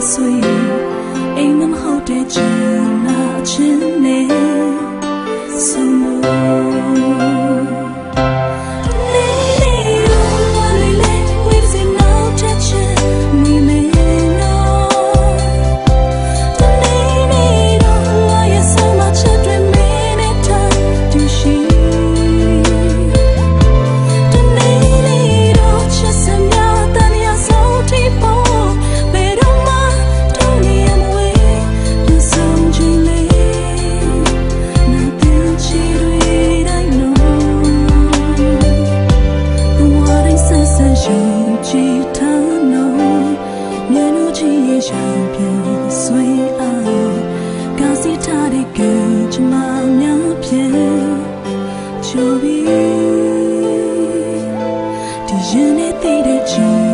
Sweet. 起他侬，面露起也想变随爱，高兴他的给着妈娘片，就比第一年对的情。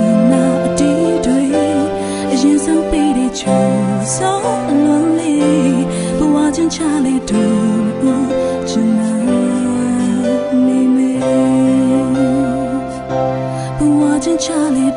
achilles